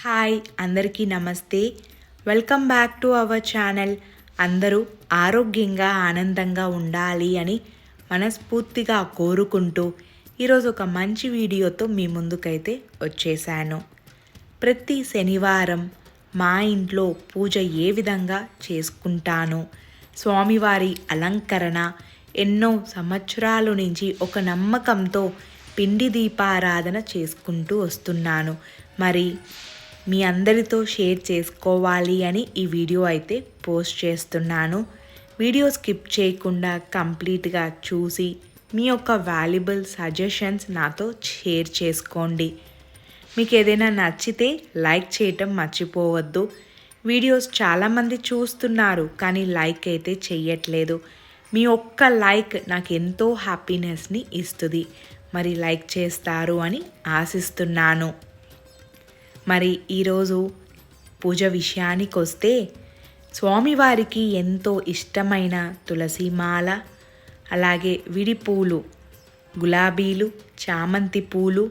Hi అందరికీ నమస్తే. Welcome back to our channel. అందరూ ఆరోగ్యంగా ఆనందంగా ఉండాలి అని మనస్ఫూర్తిగా కోరుకుంటూ ఈరోజు ఒక మంచి వీడియోతో మీ ముందుకైతే వచ్చేసాను. ప్రతి శనివారం మా ఇంట్లో పూజ ఏ విధంగా చేసుకుంటాను? స్వామివారి అలంకరణ ఎన్నో సంవత్సరాల నుంచి ఒక నమ్మకంతో పిండి దీపారాధన చేసుకుంటూ వస్తున్నాను. మరి మీ అందరితో షేర్ చేసుకోవాలి అని ఈ వీడియో అయితే పోస్ట్ చేస్తున్నాను. వీడియో స్కిప్ చేయకుండా కంప్లీట్గా చూసి మీ యొక్క వాల్యుబుల్ సజెషన్స్ నాతో షేర్ చేసుకోండి. మీకు ఏదైనా నచ్చితే లైక్ చేయటం మర్చిపోవద్దు. వీడియోస్ చాలామంది చూస్తున్నారు కానీ లైక్ అయితే చెయ్యట్లేదు. మీ ఒక్క లైక్ నాకు ఎంతో హ్యాపీనెస్ని ఇస్తుంది. మరి లైక్ చేస్తారు అని ఆశిస్తున్నాను. మరి ఈరోజు పూజ విషయానికి వస్తే స్వామివారికి ఎంతో ఇష్టమైన తులసి మాల అలాగే విడి పూలు గులాబీలు చామంతి పూలు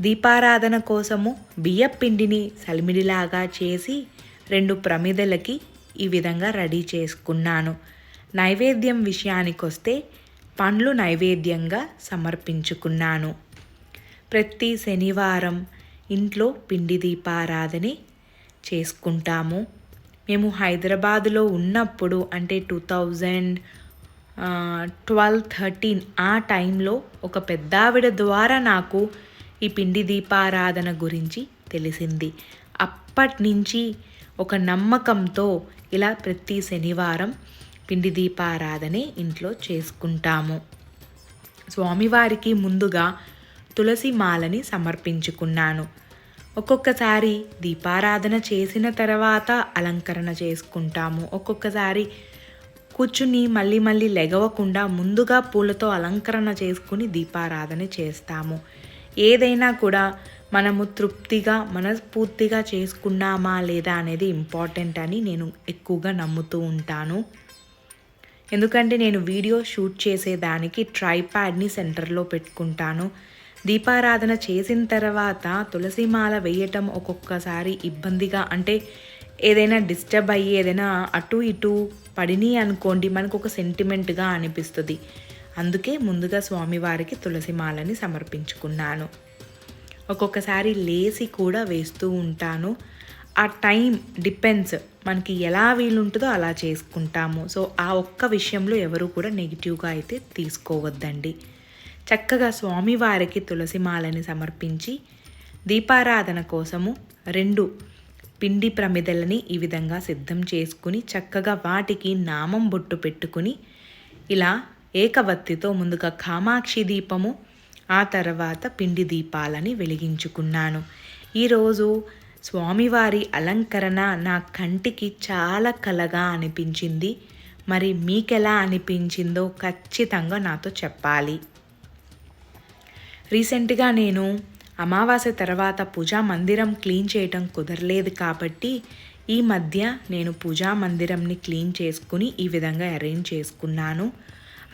దీపారాధన కోసము బియ్యపిండిని సలిమిడిలాగా చేసి రెండు ప్రమిదలకి ఈ విధంగా రెడీ చేసుకున్నాను. నైవేద్యం విషయానికి వస్తే పండ్లు నైవేద్యంగా సమర్పించుకున్నాను. ప్రతి శనివారం ఇంట్లో పిండి దీపారాధన చేసుకుంటాము. మేము హైదరాబాదులో ఉన్నప్పుడు అంటే టూ థౌజండ్ ట్వెల్వ్ థర్టీన్ ఆ టైంలో ఒక పెద్దావిడ ద్వారా నాకు ఈ పిండి దీపారాధన గురించి తెలిసింది. అప్పటి నుంచి ఒక నమ్మకంతో ఇలా ప్రతి శనివారం పిండి దీపారాధనే ఇంట్లో చేసుకుంటాము. స్వామివారికి ముందుగా తులసి మాలని సమర్పించుకున్నాను. ఒక్కొక్కసారి దీపారాధన చేసిన తర్వాత అలంకరణ చేసుకుంటాము. ఒక్కొక్కసారి కూర్చుని మళ్ళీ మళ్ళీ లెగవకుండా ముందుగా పూలతో అలంకరణ చేసుకుని దీపారాధన చేస్తాము. ఏదైనా కూడా మనము తృప్తిగా మనస్ఫూర్తిగా చేసుకున్నామా లేదా అనేది ఇంపార్టెంట్ అని నేను ఎక్కువగా నమ్ముతూ ఉంటాను. ఎందుకంటే నేను వీడియో షూట్ చేసేదానికి ట్రైప్యాడ్ని సెంటర్లో పెట్టుకుంటాను. దీపారాధన చేసిన తర్వాత తులసిమాల వేయటం ఒక్కొక్కసారి ఇబ్బందిగా. అంటే ఏదైనా డిస్టర్బ్ అయ్యి ఏదైనా అటు ఇటు పడిని అనుకోండి మనకు ఒక సెంటిమెంట్గా అనిపిస్తుంది. అందుకే ముందుగా స్వామివారికి తులసిమాలని సమర్పించుకున్నాను. ఒక్కొక్కసారి లేసి కూడా వేస్తూ ఉంటాను. ఆ టైం డిపెండ్స్ మనకి ఎలా వీలుంటుందో అలా చేసుకుంటాము. సో ఆ ఒక్క విషయంలో ఎవరు కూడా నెగిటివ్గా అయితే తీసుకోవద్దండి. చక్కగా స్వామివారికి తులసిమాలని సమర్పించి దీపారాధన కోసము రెండు పిండి ప్రమిదలని ఈ విధంగా సిద్ధం చేసుకుని చక్కగా వాటికి నామం బొట్టు పెట్టుకుని ఇలా ఏకవత్తితో ముందుగా కామాక్షి దీపము ఆ తర్వాత పిండి దీపాలని వెలిగించుకున్నాను. ఈరోజు స్వామివారి అలంకరణ నా కంటికి చాలా కలగా అనిపించింది. మరి మీకెలా అనిపించిందో ఖచ్చితంగా నాతో చెప్పాలి. రీసెంట్గా నేను అమావాస్య తర్వాత పూజా మందిరం క్లీన్ చేయటం కుదరలేదు కాబట్టి ఈ మధ్య నేను పూజా మందిరంని క్లీన్ చేసుకుని ఈ విధంగా అరేంజ్ చేసుకున్నాను.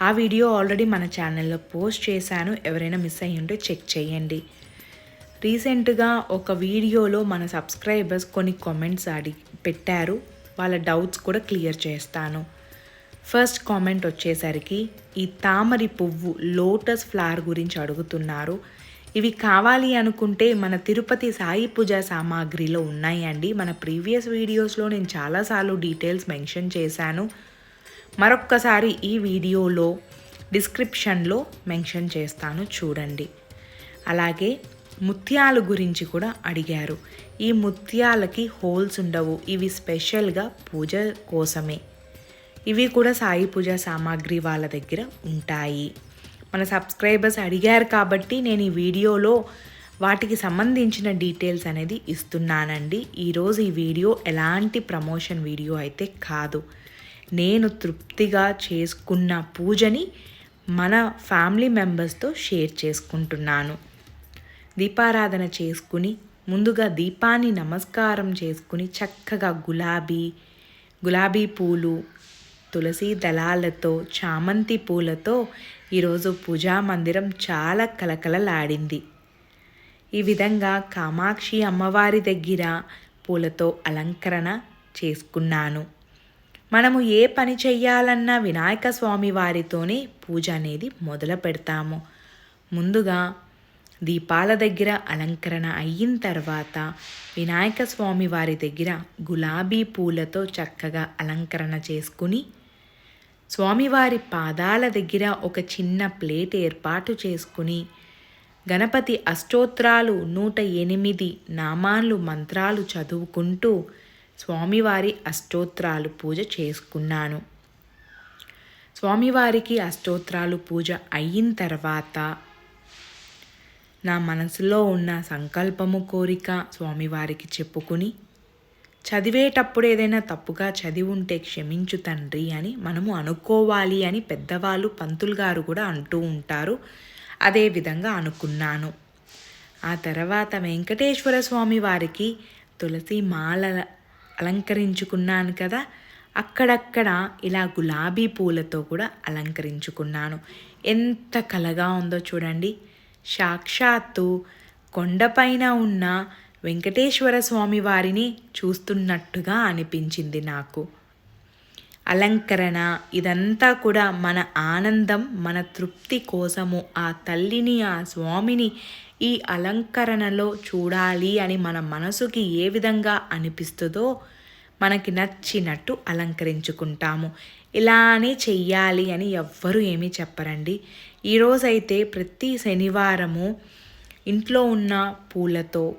ఆ వీడియో ఆల్రెడీ మన ఛానల్లో పోస్ట్ చేశాను. ఎవరైనా మిస్ అయ్యి ఉంటే చెక్ చేయండి. రీసెంట్గా ఒక వీడియోలో మన సబ్స్క్రైబర్స్ కొన్ని కామెంట్స్ అడిగి పెట్టారు. వాళ్ళ డౌట్స్ కూడా క్లియర్ చేస్తాను. ఫస్ట్ కామెంట్ వచ్చేసరికి ఈ తామరి పువ్వు లోటస్ ఫ్లవర్ గురించి అడుగుతున్నారు. ఇవి కావాలి అనుకుంటే మన తిరుపతి సాయి పూజ సామాగ్రిలో ఉన్నాయండి. మన ప్రీవియస్ వీడియోస్లో నేను చాలాసార్లు డీటెయిల్స్ మెన్షన్ చేశాను. మరొక్కసారి ఈ వీడియోలో డిస్క్రిప్షన్లో మెన్షన్ చేస్తాను చూడండి. అలాగే ముత్యాలు గురించి కూడా అడిగారు. ఈ ముత్యాలకి హోల్స్ ఉండవు ఇవి స్పెషల్గా పూజ కోసమే. ఇవి కూడా సాయి పూజ సామాగ్రి వాళ్ళ దగ్గర ఉంటాయి. మన సబ్స్క్రైబర్స్ అడిగారు కాబట్టి నేను ఈ వీడియోలో వాటికి సంబంధించిన డీటెయిల్స్ అనేది ఇస్తున్నానండి. ఈరోజు ఈ వీడియో ఎలాంటి ప్రమోషన్ వీడియో అయితే కాదు. నేను తృప్తిగా చేసుకున్న పూజని మన ఫ్యామిలీ మెంబర్స్తో షేర్ చేసుకుంటున్నాను. దీపారాధన చేసుకుని ముందుగా దీపాన్ని నమస్కారం చేసుకుని చక్కగా గులాబీ గులాబీ పూలు తులసి దళాలతో చామంతి పూలతో ఈరోజు పూజా మందిరం చాలా కలకలలాడింది. ఈ విధంగా కామాక్షి అమ్మవారి దగ్గర పూలతో అలంకరణ చేసుకున్నాను. మనము ఏ పని చెయ్యాలన్నా వినాయక స్వామి వారితోనే పూజ అనేది మొదలు పెడతాము. ముందుగా దీపాల దగ్గర అలంకరణ అయిన తర్వాత వినాయక స్వామి వారి దగ్గర గులాబీ పూలతో చక్కగా అలంకరణ చేసుకుని స్వామివారి పాదాల దగ్గర ఒక చిన్న ప్లేట్ ఏర్పాటు చేసుకుని గణపతి అష్టోత్రాలు నూట ఎనిమిది నామాలు మంత్రాలు చదువుకుంటూ స్వామివారి అష్టోత్రాలు పూజ చేసుకున్నాను. స్వామివారికి అష్టోత్రాలు పూజ అయిన తర్వాత నా మనసులో ఉన్న సంకల్పము కోరిక స్వామివారికి చెప్పుకుని చదివేటప్పుడు ఏదైనా తప్పుగా చదివి ఉంటే క్షమించు తండ్రి అని మనము అనుకోవాలి అని పెద్దవాళ్ళు పంతులు గారు కూడా అంటూ ఉంటారు. అదే విధంగా అనుకున్నాను. ఆ తర్వాత వెంకటేశ్వర స్వామి వారికి తులసి మాల అలంకరించుకున్నాను కదా అక్కడక్కడ ఇలా గులాబీ పూలతో కూడా అలంకరించుకున్నాను. ఎంత కలగా ఉందో చూడండి. సాక్షాత్తు కొండపైన ఉన్న వెంకటేశ్వర స్వామి వారిని చూస్తున్నట్టుగా అనిపించింది నాకు. అలంకరణ ఇదంతా కూడా మన ఆనందం మన తృప్తి కోసము ఆ తల్లిని ఆ స్వామిని ఈ అలంకరణలో చూడాలి అని మన మనసుకి ఏ విధంగా అనిపిస్తుందో మనకి నచ్చినట్టు అలంకరించుకుంటాము. ఇలానే చెయ్యాలి అని ఎవ్వరూ ఏమీ చెప్పరండి. ఈరోజైతే ప్రతి శనివారము ఇంట్లో ఉన్న పూలతో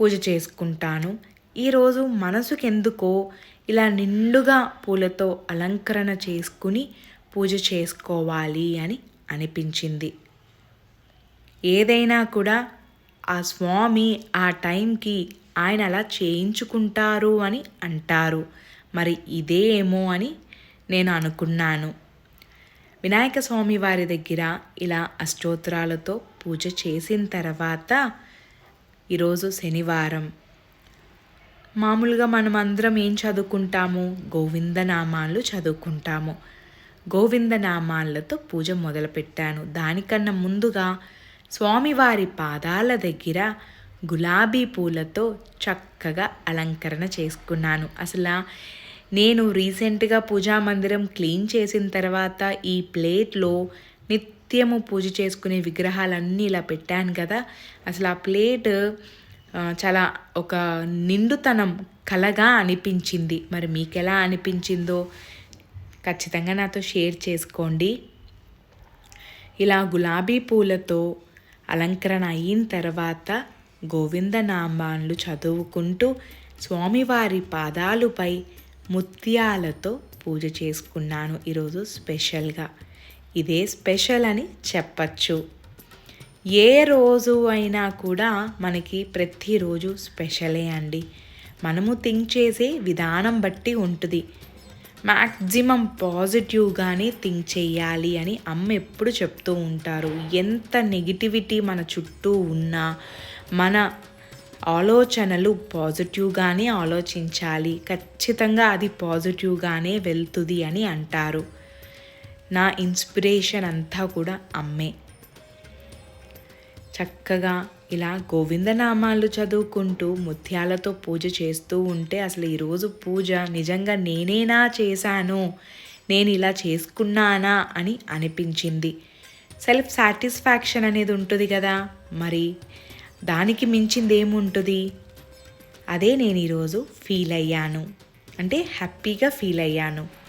పూజ చేసుకుంటాను. ఈరోజు మనసుకెందుకో ఇలా నిండుగా పూలతో అలంకరణ చేసుకుని పూజ చేసుకోవాలి అని అనిపించింది. ఏదైనా కూడా ఆ స్వామి ఆ టైంకి ఆయన అలా చేయించుకుంటారు అని అంటారు. మరి ఇదే ఏమో అని నేను అనుకున్నాను. వినాయక స్వామి వారి దగ్గర ఇలా అష్టోత్తరాలతో పూజ చేసిన తర్వాత ఈరోజు శనివారం. మామూలుగా మనం అందరం ఏం చదువుకుంటాము? గోవిందనామాలు చదువుకుంటాము. గోవిందనామాలతో పూజ మొదలుపెట్టాను. దానికన్నా ముందుగా స్వామివారి పాదాల దగ్గర గులాబీ పూలతో చక్కగా అలంకరణ చేసుకున్నాను. అసలు నేను రీసెంట్గా పూజా మందిరం క్లీన్ చేసిన తర్వాత ఈ ప్లేట్లో నిత్యము పూజ చేసుకునే విగ్రహాలన్నీ ఇలా పెట్టాను కదా. అసలు ఆ ప్లేట్ చాలా ఒక నిండుతనం కలగా అనిపించింది. మరి మీకు ఎలా అనిపించిందో ఖచ్చితంగా నాతో షేర్ చేసుకోండి. ఇలా గులాబీ పూలతో అలంకరణ అయిన తర్వాత గోవిందనామాన్లు చదువుకుంటూ స్వామివారి పాదాలుపై ముత్యాలతో పూజ చేసుకున్నాను. ఈరోజు స్పెషల్గా. ఇదే స్పెషల్ అని చెప్పచ్చు. ఏ రోజు అయినా కూడా మనకి ప్రతిరోజు స్పెషలే అండి. మనము థింక్ చేసే విధానం బట్టి ఉంటుంది. మ్యాక్సిమం పాజిటివ్గానే థింక్ చేయాలి అని అమ్మ ఎప్పుడు చెప్తూ ఉంటారు. ఎంత నెగిటివిటీ మన చుట్టూ ఉన్నా మన ఆలోచనలు పాజిటివ్గానే ఆలోచించాలి. ఖచ్చితంగా అది పాజిటివ్గానే వెళ్తుంది అని అంటారు. నా ఇన్స్పిరేషన్ అంతా కూడా అమ్మే. చక్కగా ఇలా గోవిందనామాలు చదువుకుంటూ ముత్యాలతో పూజ చేస్తూ ఉంటే అసలు ఈరోజు పూజ నిజంగా నేనేనా చేశాను? నేను ఇలా చేసుకున్నానా? అని అనిపించింది. సెల్ఫ్ సాటిస్ఫాక్షన్ అనేది ఉంటుంది కదా. మరి దానికి మించింది ఏముంటుంది? అదే నేను ఈరోజు ఫీల్ అయ్యాను. అంటే హ్యాపీగా ఫీల్ అయ్యాను.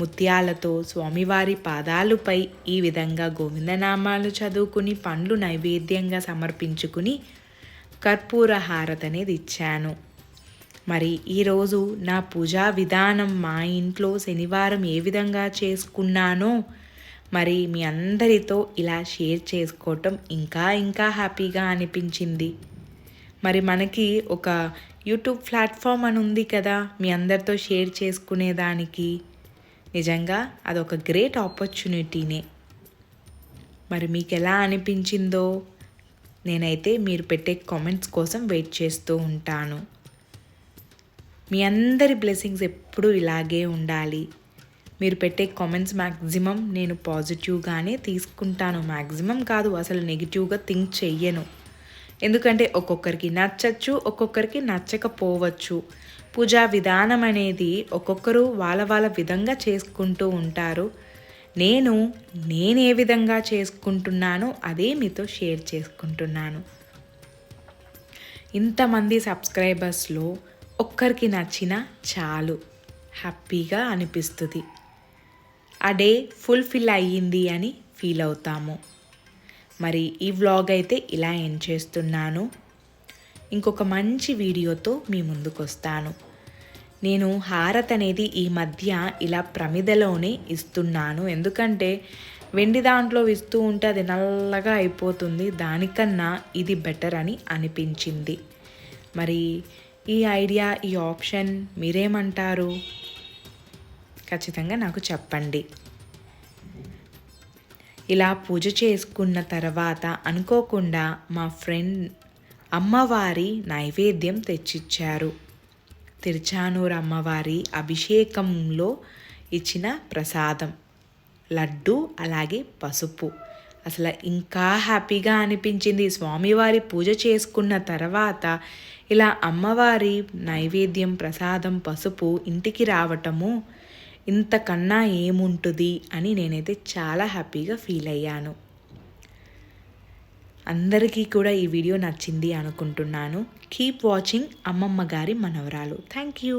ముత్యాలతో స్వామివారి పాదాలుపై ఈ విధంగా గోవిందనామాలు చదువుకుని పండ్లు నైవేద్యంగా సమర్పించుకుని కర్పూర హారత అనేది ఇచ్చాను. మరి ఈరోజు నా పూజా విధానం మా ఇంట్లో శనివారం ఏ విధంగా చేసుకున్నానో మరి మీ అందరితో ఇలా షేర్ చేసుకోవటం ఇంకా ఇంకా హ్యాపీగా అనిపించింది. మరి మనకి ఒక యూట్యూబ్ ప్లాట్ఫామ్ అని ఉంది కదా మీ అందరితో షేర్ చేసుకునేదానికి నిజంగా అదొక గ్రేట్ ఆపర్చునిటీనే. మరి మీకు ఎలా అనిపించిందో నేనైతే మీరు పెట్టే కామెంట్స్ కోసం వెయిట్ చేస్తూ ఉంటాను. మీ అందరి బ్లెస్సింగ్స్ ఎప్పుడూ ఇలాగే ఉండాలి. మీరు పెట్టే కామెంట్స్ మ్యాక్సిమం నేను పాజిటివ్గానే తీసుకుంటాను. మ్యాక్సిమం కాదు అసలు నెగిటివ్గా థింక్ చెయ్యను. ఎందుకంటే ఒక్కొక్కరికి నచ్చచ్చు ఒక్కొక్కరికి నచ్చకపోవచ్చు. పూజా విధానం అనేది ఒక్కొక్కరు వాళ్ళ వాళ్ళ విధంగా చేసుకుంటూ ఉంటారు. నేను నేనే విధంగా చేసుకుంటున్నానో అదే మీతో షేర్ చేసుకుంటున్నాను. ఇంతమంది సబ్స్క్రైబర్స్లో ఒక్కరికి నచ్చిన చాలు. హ్యాపీగా అనిపిస్తుంది. ఆ డే ఫుల్ఫిల్ అయ్యింది అని ఫీల్ అవుతాము. మరి ఈ వ్లాగ్ అయితే ఇలా ఎండ్ చేస్తున్నాను. ఇంకొక మంచి వీడియోతో మీ ముందుకు వస్తాను నేను హారత్ అనేది ఈ మధ్య ఇలా ప్రమిదలోనే ఇస్తున్నాను. ఎందుకంటే వెండి దాంట్లో ఇస్తూ ఉంటే అది నల్లగా అయిపోతుంది. దానికన్నా ఇది బెటర్ అని అనిపించింది. మరి ఈ ఐడియా ఈ ఆప్షన్ మీరేమంటారు? ఖచ్చితంగా నాకు చెప్పండి. ఇలా పూజ చేసుకున్న తర్వాత అనుకోకుండా మా ఫ్రెండ్ అమ్మవారి నైవేద్యం తెచ్చిచ్చారు. తిరుచానూరు అమ్మవారి అభిషేకంలో ఇచ్చిన ప్రసాదం. లడ్డు అలాగే పసుపు. అసలు ఇంకా హ్యాపీగా అనిపించింది. స్వామివారి పూజ చేసుకున్న తర్వాత ఇలా అమ్మవారి నైవేద్యం ప్రసాదం పసుపు ఇంటికి రావటము ఇంతకన్నా ఏముంటుంది అని నేనైతే చాలా హ్యాపీగా ఫీల్ అయ్యాను. అందరికీ కూడా ఈ వీడియో నచ్చింది అనుకుంటున్నాను. కీప్ వాచింగ్ అమ్మమ్మ గారి మనవరాలు. Thank you